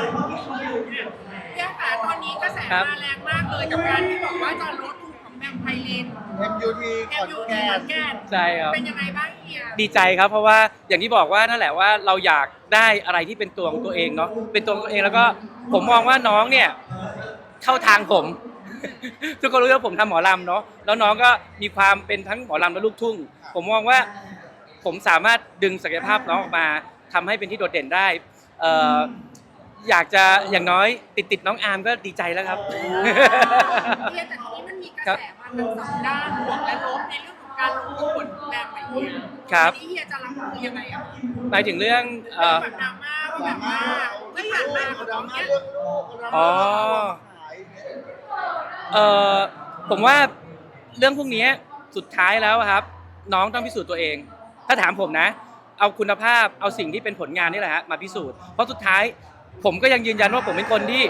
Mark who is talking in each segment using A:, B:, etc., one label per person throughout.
A: พี่อาค่ะตอนนี้กระแส
B: ครับ
A: มาแรงมากเลยกับการที่บอกว่าจะลดทุนของแบมไพลิน
C: MUT
A: แอ
C: ขอ
A: ม
C: น
A: ยู
C: แก
A: ทีขอนนแก่น
B: ใช่ครับ
A: เป็นยังไงบ้างเฮีย
B: ดีใจครับเพราะว่าอย่างที่บอกว่านั่นแหละว่าเราอยากได้อะไรที่เป็นตัวของตัวเองเนาะเป็นตัวของตัวเองแล้วก็ผมมองว่าน้องเนี่ยเข้าทางผม ทุกคนรู้ว่าผมทำหมอลำเนาะแล้วน้องก็มีความเป็นทั้งหมอลำและลูกทุ่ง ผมมองว่าผมสามารถดึงศักยภาพน้องออกมาทำให้เป็นที่โดดเด่นได้เอ่อ อยากจะอย่างน้อยติดติดๆน้องอาร์มก็ดีใจแล้วครับ
A: เฮียแต่ทีนี้มันมีกระแสมาทั้งสองด้านบวกและลบในเรื่องของการลงทุนของแบมไพลิน
B: ครับ
A: ทีนี้เฮียจะรับมือยังไงอะ
B: หมายถึงเรื่องเอ่อ
A: แบบดราม่าว่าแบบว่าไม่ผ่านมาของ
C: ดรา
A: น้อง
C: ม่า
A: เนี่ย
C: เรื่องลูกดรา
B: อ๋
C: ม่า
B: อ
C: ขาย
B: เอ่อผมว่าเรื่องพวกนี้สุดท้ายแล้วครับ น้องต้องพิสูจน์ตัวเอง ถ้าถามผมนะ เอาคุณภาพเอาสิ่งที่เป็นผลงานนี่แหละฮะมาพิสูจน์เพราะสุดท้าย ผมก็ยังยืนยันว่าผมเป็นคนที่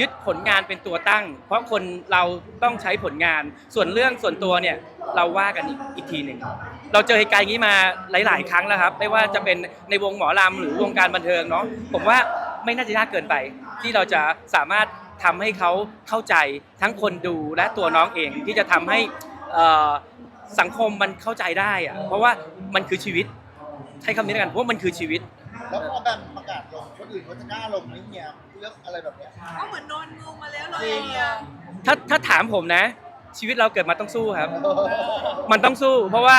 B: ยึดผลงานเป็นตัวตั้ง เพราะคนเราต้องใช้ผลงาน ส่วนเรื่องส่วนตัวเนี่ยเราว่ากันอีกอีกทีหนึ่งเราเจอเหตุการณ์อย่างนี้มาหลาย ๆ ครั้งแล้วครับ ไม่ว่าจะเป็นในวงหมอลำหรือวงการบันเทิงเนาะผมว่าไม่น่าจะยากเกินไป ที่เราจะสามารถทำให้เขาเข้าใจทั้งคนดูและตัวน้องเองที่จะทำให้เอ่อสังคมมันเข้าใจได้อะเพราะว่ามันคือชีวิต ใช้คำนี้แล้วกันเพราะว่ามันคือชีวิต
C: แล้วพอแบม ประกาศลงคนอื่นเขาจะกล้าลงไหมเนี่ยเรื่องอะไรแบบเนี้ย
A: ก็เหมือนนอนงูมาแล้วเลยเฮีย
B: ถ้าถ้าถามผมนะ ชีวิตเราเกิดมาต้องสู้ครับ มันต้องสู้ เพราะว่า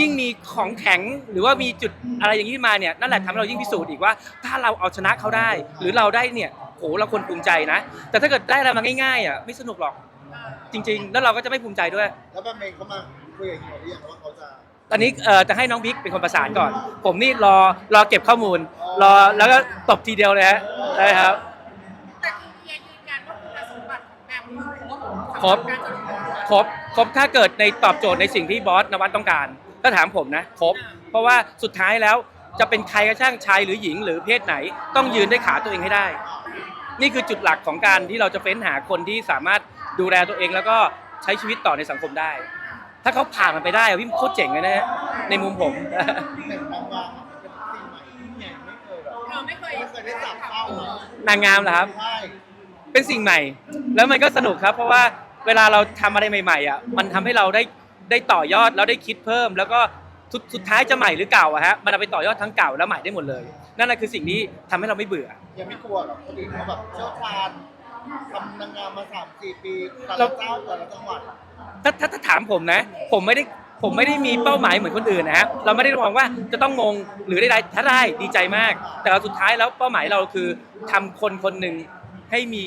B: ยิ่งมีของแข็งหรือว่ามีจุดอะไรอย่างนี้มาเนี่ยนั่นแหละทำให้เรายิ่งพิสูจน์อีกว่า ถ้าเราเอาชนะเขาได้ หรือเราได้เนี่ยโหเราควรภูมิใจนะ แต่ถ้าเกิดได้อะไรมาง่ายๆอะไม่สนุกหรอกจริง ๆ แล้วเราก็จะไม่ภูมิใจด้วย
C: แล้วแบมเองเขามาคุยกับเฮียหรือยังว่าเขาจะ
B: ตอนนี้เอ่อจะให้น้องบิ๊กเป็นคนประสานก่อน ผมนี่รอรอเก็บข้อมูล รอแล้วก็ตบทีเดียวเลยฮะใช่ครับ
A: แต่คือเฮียยืนยันว่าคุณสมบัติของแบมคือครบ
B: ครบ
A: สำหการจะลงทุน
B: ครบครบถ้าเกิดในตอบโจทย์ในสิ่งที่บอสนวัตต้องการถ้าถามผมนะครบ เพราะว่าสุดท้ายแล้วจะเป็นใครก็ช่างชายหรือหญิงหรือเพศไหน ต้องยืนด้วยขาตัวเองให้ได้ นี่คือจุดหลักของการที่เราจะเฟ้นหาคนที่สามารถดูแลตัวเอง แล้วก็ใช้ชีวิตต่อในสังคมได้ ถ้าเขาผ่านมันไปได้อะพี่โคตรเจ๋งเลยนะฮะในมุมผม
C: เห็นบางวางเป็นสิ่งใหม่ที่เนี่ยไม่เคยแบบ
A: เออไม่เคย
C: ไม่เคยได้จับเป้าเลย
B: นางงามเหรอครับ
C: ใช่
B: เป็นสิ่งใหม่ แล้วมันก็สนุกครับ เพราะว่าเวลาเราทำอะไรใหม่ๆอะมันทำให้เราได้ได้ต่อยอดแล้วได้คิดเพิ่ม แล้วก็สุดสุดท้ายจะใหม่หรือเก่าอะฮะมันเอาไปต่อยอดทั้งเก่าและใหม่ได้หมดเลย นั่นแหละคือสิ่งที่ทำให้เราไม่เบื่อ
C: ยังไม่กลัวหรอกคนอื่นเขาแบบเชี่ยวชาญ ทำนางงามมาสามสี่ปีแต่
B: เรา
C: ละเจ้าแต่ละจังหวัด
B: ถ้าถ้าถ้าถามผมนะ ผมไม่ได้ผมไม่ได้มีเป้าหมายเหมือนคนอื่นนะฮะเราไม่ได้มองว่าจะต้องมงหรือใดๆถ้าได้ดีใจมาก แต่ว่าสุดท้ายแล้วเป้าหมายเราคือทำคนคนหนึ่งให้มี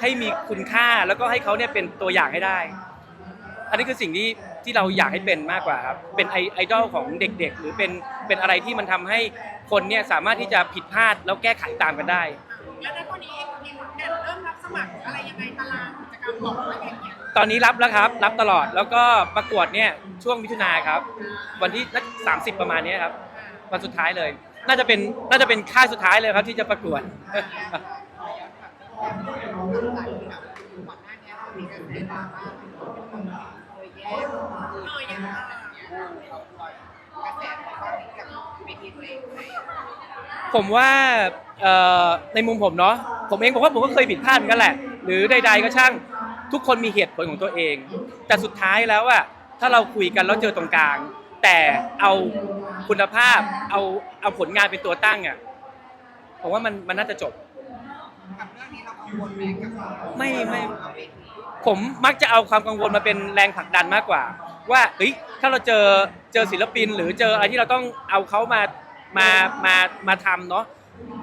B: ให้มีคุณค่าแล้วก็ให้เขาเนี่ยเป็นตัวอย่างให้ได้ อันนี้คือสิ่งที่ที่เราอยากให้เป็นมากกว่าครับเป็นไอไอดอลของเด็กๆ หรือเป็นเป็นอะไรที่มันทำให้คนเนี่ยสามารถที่จะผิดพลาดแล้วแก้ไขตามกันได้
A: แล้วในตอนนี้มีคนแก่นเริ่มรับสมัครอะไรยังไงตารางกิจกรรมบอกไว้อย่างเงี้ย
B: ตอนนี้รับแล้วครับ รับตลอดแล้วก็ประกวดเนี่ยช่วงมิถุนาครับ วันที่สามสิบประมาณเนี้ยครับวันสุดท้ายเลย น่าจะเป็นน่าจะเป็นค่ายสุดท้ายเลยครับที่จะประกวด
A: เออยังไง
B: ผมว่าในมุมผมเนาะผมเองผมว่าผมก็เคยผิดพลาดเหมือนกันแหละ หรือใด ๆ ก็ช่างทุกคนมีเหตุผลของตัวเอง แต่สุดท้ายแล้วอะถ้าเราคุยกันแล้วเจอตรงกลาง แต่เอาคุณภาพเอาเอาผลงานเป็นตัวตั้งอะผมว่ามันมันน่าจะจบ
A: กับเรื่องนี้เรากังวลไหมกับ
B: ไม่ไม่ผมมักจะเอาความกังวลมาเป็นแรงผลักดันมากกว่า ว่าเฮ้ยถ้าเราเจอเจอศิลปิน หรือเจออะไรที่เราต้องเอาเขามา มามามาทำเนาะ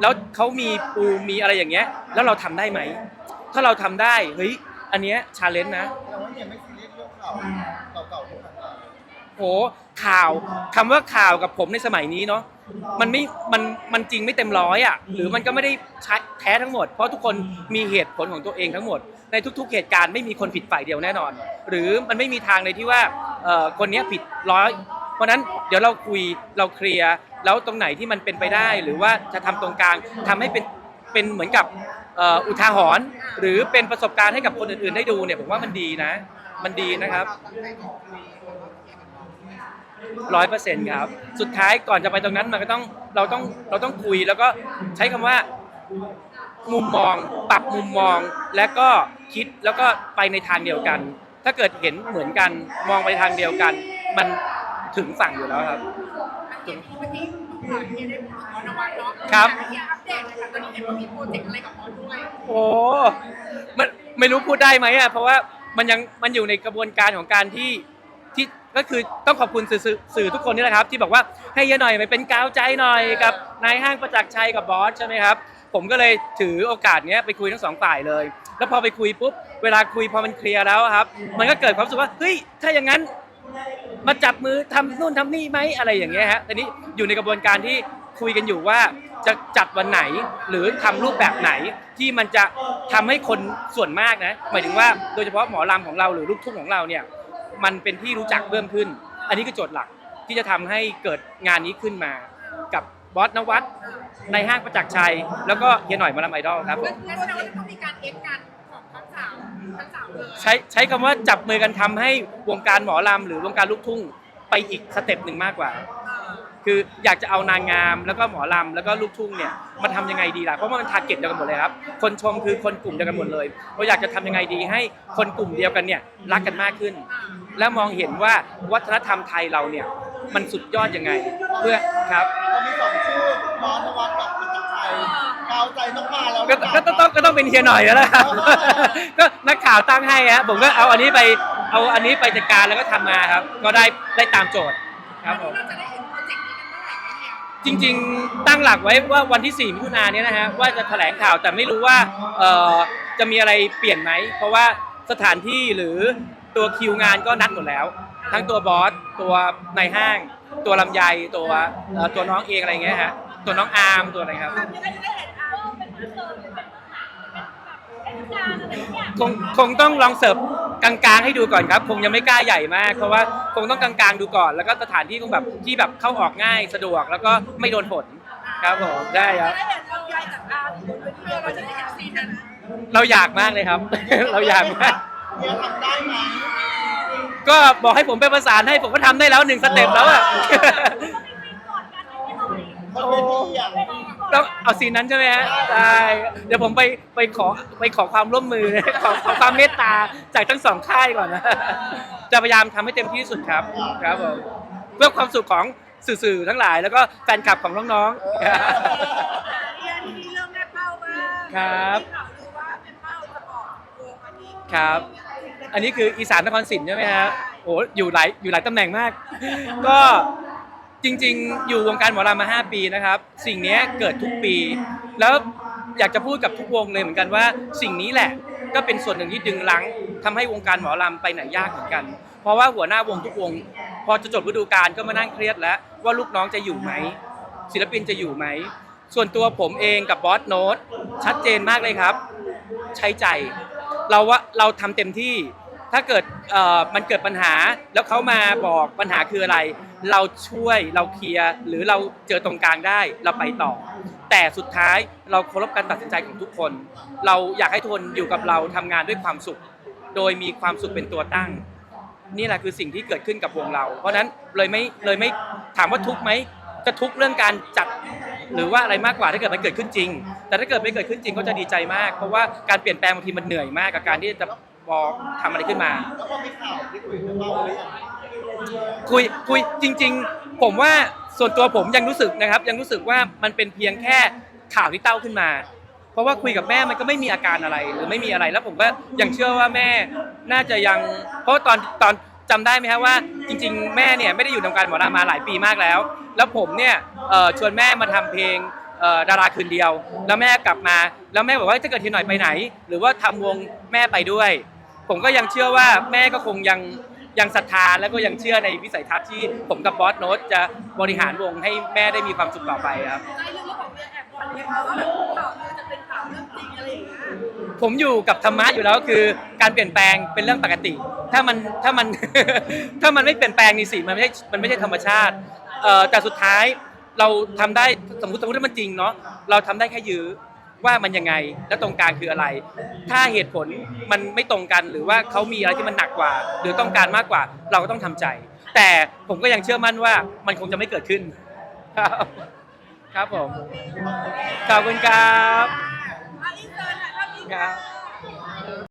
B: แล้วเขามีปูมีอะไรอย่างเงี้ย แล้วเราทำได้ไหม ถ้าเราทำได้เฮ้ยอันเนี้ยชาเลนจ์นะ
C: แต่ว่าเนี่ยไม่ซีเรียสเรื่องข่าวเก่าๆที่ผ่านมา
B: โหข่าวคำว่าข่าวกับผมในสมัยนี้เนาะมันไม่มันมันจริงไม่เต็มร้อยอะหรือมันก็ไม่ได้ใช้แท้ทั้งหมด เพราะทุกคนมีเหตุผลของตัวเองทั้งหมด ในทุก ๆ เหตุการณ์ไม่มีคนผิดฝ่ายเดียวแน่นอน หรือมันไม่มีทางเลยที่ว่าเอ่อคนเนี้ยผิดร้อยเพราะฉะนั้นเดี๋ยวเราคุยเราเคลียร์ แล้วตรงไหนที่มันเป็นไปได้หรือว่าจะทำตรงกลางทำให้เป็นเป็นเหมือนกับเอ่ออุทาหรณ์หรือเป็นประสบการณ์ให้กับคนอื่นๆได้ดูเนี่ยผมว่ามันดีนะ มันดีนะครับ ร้อยเปอร์เซ็นต์ครับ สุดท้ายก่อนจะไปตรงนั้นมันก็ต้องเราต้องเราต้องคุยแล้วก็ใช้คำว่า มุมมอง ปรับมุมมองแล้วก็คิดแล้วก็ไปในทางเดียวกัน ถ้าเกิดเห็นเหมือนกันมองไปทางเดียวกัน มันถึงฝั่งอยู่แล้วครับ
A: เห็นที่เมื่อกี้ผ่านเฮียได้พูดถึงนวัดเนาะ
B: ครับ
A: อยากอัปเดตนะคะตอนนี้เห็นว่ามีโปรเจกต์อะไรกับหมอด้วย
B: โอ้มันไม่รู้พูดได้ไหมอะเพราะว่ามันยังมันอยู่ในกระบวนการของการที่ที่ก็คือต้องขอบคุณสื่อสื่อสื่อทุกคนนี่แหละครับ ที่บอกว่าให้เยอะหน่อยไปเป็นกาวใจหน่อยกับนายห้างประจักษ์ชัยกับบอสใช่ไหมครับ ผมก็เลยถือโอกาสเนี้ยไปคุยทั้งสองฝ่ายเลย แล้วพอไปคุยปุ๊บเวลาคุยพอมันเคลียร์แล้วอะครับ มันก็เกิดความรู้สึกว่าเฮ้ยถ้าอย่างนั้น มาจับมือทำนู่นทำนี่ไหมอะไรอย่างเงี้ยฮะตอนนี้อยู่ในกระบวนการที่คุยกันอยู่ว่าจะจัดวันไหนหรือทำรูปแบบไหนที่มันจะทำให้คนส่วนมากนะหมายถึงว่าโดยเฉพาะหมอลำของเราหรือลูกทุ่งของเราเนี่ยมันเป็นที่รู้จักเพิ่มขึ้น อันนี้คือโจทย์หลักที่จะทำให้เกิดงานนี้ขึ้นมากับบอสนวัตในห้างประจักษ์ชัย แล้วก็เฮียหน่อยมาลำไอดอลครับผม
A: งั้นแสดงว่าจะต้องมีการเอ็กซ์กันของทั้งสาม
B: ใช้ใช้คำว่าจับมือกันทำให้วงการหมอลำหรือวงการลูกทุ่งไปอีกสเต็ปหนึ่งมากกว่า คืออยากจะเอานางงามแล้วก็หมอลำแล้วก็ลูกทุ่งเนี่ยมาทำยังไงดีล่ะเพราะว่ามันทาร์เก็ตเดียวกันหมดเลยครับคนชมคือคนกลุ่มเดียวกันหมดเลยเราอยากจะทำยังไงดีให้คนกลุ่มเดียวกันเนี่ยรักกันมากขึ้น และมองเห็นว่าวัฒนธรรมไทยเราเนี่ยมันสุดยอดยังไง เพื่อครับ
C: เรามีสองชื่อบอสนวัด กาวใจต้องมาแล้ว
B: ก็ก็ต้องต้องก็ต้องเป็นเฮียหน่อยแล้วล่ะครับ ก็นักข่าวตั้งให้ฮะผมก็เอาอันนี้ไปเอาอันนี้ไปจัดการแล้วก็ทำมาครับ ก็ได้ได้ตามโจทย์ครับผม
A: เราจะได้เห็นโปรเจกต์นี้กันเมื่อไหร่ไหมเนี่ย
B: จริงๆ ตั้งหลักไว้ว่าวันที่4มิถุนายนเนี้นะฮะว่าจะแถลงข่าวแต่ไม่รู้ว่าเอ่อจะมีอะไรเปลี่ยนไหม เพราะว่าสถานที่หรือตัวคิวงานก็นัดหมดแล้ว ทั้งตัวบอสตัวในายห้าง ตัวลำไยตัวเอ่อตัวน้องเองอะไรเงี้ยฮะตัวน้องอาร์มตัวอะไรครับ
A: จะได้จะได้เห็นอาร์ม
D: เป็น ค
B: งคงต้องลองเสิร์ฟกลางๆให้ดูก่อนครับ คงยังไม่กล้าใหญ่มาก เพราะว่าคงต้องกลางๆดูก่อน แล้วก็สถานที่คงแบบที่แบบเข้าออกง่ายสะดวกแล้วก็ไม่โดนฝนครับผมได้ครับ
A: ได้เห็นลำไยจากอาร์มอยู่บนเวทีเราจะได้เห็นซีนนั้น
B: เราอยากมากเลยครับ เราอยากมาก
C: เนี่ยทำได้ไหม
B: ก็บอกให้ผมไปประสานให้ผมก็ทำได้แล้วหนึ่งสเต็ปแล้วอะ
C: คนเป็นพี่อะ
B: ต้องเอาซีนนั้นใช่ไหมฮะได้เดี๋ยวผมไปไปขอไปขอความร่วมมือ ขอขอความเมตตาจากทั้งสองค่ายก่อนนะจะพยายามทำให้เต็มที่ที่สุดครับครับผมเพื่อความสุขของสื่อๆทั้งหลาย แล้วก็แฟนคลับของน้องๆ
A: เฮียที่เรื่องแม่เป้ามาก
B: ครับ
A: ที่ข่าวลือว่าแม่เป้าจะออกวงอันนี้
B: ครับ อันนี้คืออีสานนครศรีใช่ไหมฮะโอ้อยู่หลายอยู่หลายตำแหน่งมาก ก็ จริง ๆ อยู่วงการหมอลำมา 5 ปีนะครับ สิ่งนี้เกิดทุกปี แล้วอยากจะพูดกับทุกวงเลยเหมือนกันว่า สิ่งนี้แหละก็เป็นส่วนหนึ่งที่ดึงลังทำให้วงการหมอลำไปไหนยากเหมือนกัน เพราะว่าหัวหน้าวงทุกวง พอจะจบฤดูกาลก็มานั่งเครียดแล้ว ว่าลูกน้องจะอยู่ไหมศิลปินจะอยู่ไหมส่วนตัวผมเองกับบอสโน้ตชัดเจนมากเลยครับ ใช้ใจ เราว่าเราทำเต็มที่ถ้าเกิดมันเกิดปัญหาแล้วเขามาบอกปัญหาคืออะไร เราช่วยเราเคลียร์หรือเราเจอตรงกลางได้เราไปต่อ แต่สุดท้ายเราเคารพการตัดสินใจของทุกคน เราอยากให้ทุกคนอยู่กับเราทำงานด้วยความสุข โดยมีความสุขเป็นตัวตั้ง นี่แหละคือสิ่งที่เกิดขึ้นกับวงเรา เพราะนั้นเลยไม่เลยไม่ถามว่าทุกไหมจะทุกเรื่องการจัดหรือว่าอะไรมากกว่าถ้าเกิดมันเกิดขึ้นจริง แต่ถ้าเกิดไม่เกิดขึ้นจริงก็จะดีใจมาก เพราะว่าการเปลี่ยนแปลงบางทีมันเหนื่อยมากกับการที่จะบอกทำอะไรขึ้นมา
C: แล้วพอมีข่าวที่คุยกับเป้า
B: คุยคุยจริง ๆ ผมว่าส่วนตัวผมยังรู้สึกนะครับ ยังรู้สึกว่ามันเป็นเพียงแค่ข่าวที่เต้าขึ้นมา เพราะว่าคุยกับแม่มันก็ไม่มีอาการอะไรหรือไม่มีอะไรแล้วผมก็ยังเชื่อว่าแม่น่าจะยัง เพราะตอนตอนจำได้ไหมครับว่า จริง ๆ แม่เนี่ยไม่ได้อยู่ในวงการหมอลำมาหลายปีมากแล้ว แล้วผมเนี่ยเอ่อชวนแม่มาทำเพลงเอ่อดาราคืนเดียว แล้วแม่กลับมา แล้วแม่บอกว่าถ้าเกิดทีหน่อยไปไหน หรือว่าทำวงแม่ไปด้วย ผมก็ยังเชื่อว่าแม่ก็คงยัง ยังศรัทธาแล้วก็ยังเชื่อในวิสัยทัศน์ที่ผมกับบอสโน้ตจะบริหารวงให้แม่ได้มีความสุขต่อไปครับ
A: ใจลึกๆของเฮียแอบฝันเลยค่ะว่าแบบข่าวลือจะเป็นข่าวเรื่องจริงอะไรอย่างเงี้ย
B: ผมอยู่กับธรรมะอยู่แล้วคือการเปลี่ยนแปลงเป็นเรื่องปกติ ถ้ามันถ้ามัน ถ้ามันไม่เปลี่ยนแปลงนี่สิมันไม่ใช่มันไม่ใช่ธรรมชาติเอ่อแต่สุดท้ายเราทำได้สมมติสมมติถ้ามันจริงเนาะเราทำได้แค่ยื้อ ว่ามันยังไงและตรงกลางคืออะไร ถ้าเหตุผลมันไม่ตรงกันหรือว่าเขามีอะไรที่มันหนักกว่า หรือต้องการมากกว่า เราก็ต้องทำใจ แต่ผมก็ยังเชื่อมั่นว่ามันคงจะไม่เกิดขึ้น ครับครับผมขอบคุณครับ
D: ครับ